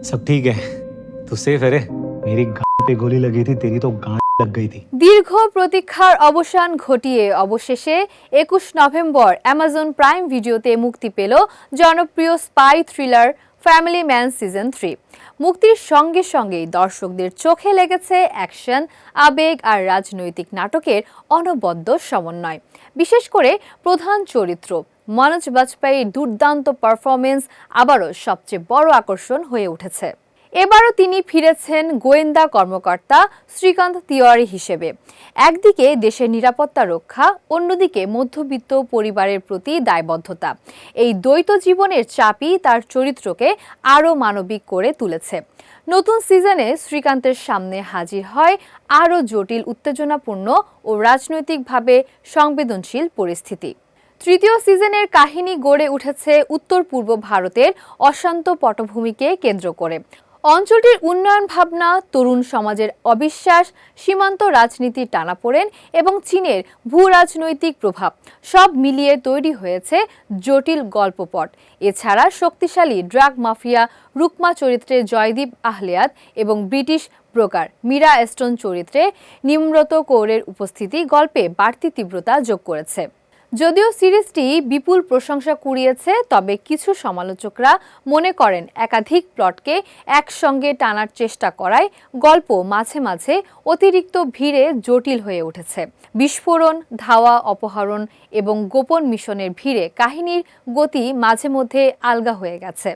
सब ठीक है तू सेफ है रे मेरी गांड पे गोली लगी थी तेरी तो गांड लग गई थी দীর্ঘ প্রতীক্ষার অবসান ঘটিয়ে অবশেষে একুশ নভেম্বর অ্যামাজন প্রাইম ভিডিওতে মুক্তি পেল জনপ্রিয় spy thriller Family Man season three মুক্তির সঙ্গে সঙ্গেই দর্শকদের চোখে লেগেছে অ্যাকশন আবেগ আর রাজনৈতিক নাটকের অনবদ্য সমন্বয় বিশেষ করে প্রধান চরিত্র মনোজ বাজপেয়ীর দুর্দান্ত পারফরমেন্স আবারও সবচেয়ে বড় আকর্ষণ হয়ে উঠেছে। এবারও তিনি ফিরেছেন গোয়েন্দা কর্মকর্তা শ্রীকান্ত তিওয়ারি হিসেবে। একদিকে দেশের নিরাপত্তা রক্ষা, অন্যদিকে মধ্যবিত্ত পরিবারের প্রতি দায়বদ্ধতা। এই দ্বৈত জীবনের চাপই তার চরিত্রকে আরও মানবিক করে তুলেছে। নতুন সিজনে শ্রীকান্তের সামনে হাজির হয় আরও জটিল, উত্তেজনাপূর্ণ ও রাজনৈতিকভাবে সংবেদনশীল পরিস্থিতি। তৃতীয় সিজনের কাহিনী গড়ে উঠেছে উত্তর পূর্ব ভারতের অশান্ত পটভূমিকে কেন্দ্র করে। অঞ্চলটির উন্নয়ন ভাবনা, তরুণ সমাজের অবিশ্বাস, সীমান্ত রাজনীতির টানাপোড়েন এবং চীনের ভূ রাজনৈতিক প্রভাব, সব মিলিয়ে তৈরি হয়েছে জটিল গল্পপট। এছাড়া শক্তিশালী ড্রাগ মাফিয়া, রুকমা চরিত্রে জয়দীপ আহলেয়াদ এবং ব্রিটিশ ব্রোকার মীরা এস্টন চরিত্রে নিম্রত কৌরের উপস্থিতি গল্পে বাড়তি তীব্রতা যোগ করেছে। যদিও সিরিজটি বিপুল প্রশংসা কুড়িয়েছে, তবে কিছু সমালোচকরা মনে করেন একাধিক প্লটকে একসঙ্গে টানার চেষ্টা করায় গল্প মাঝে মাঝে অতিরিক্ত ভিড়ে জটিল হয়ে উঠেছে। বিস্ফোরণ, ধাওয়া, অপহরণ এবং গোপন মিশনের ভিড়ে কাহিনীর গতি মাঝে মধ্যে আলগা হয়ে গেছে।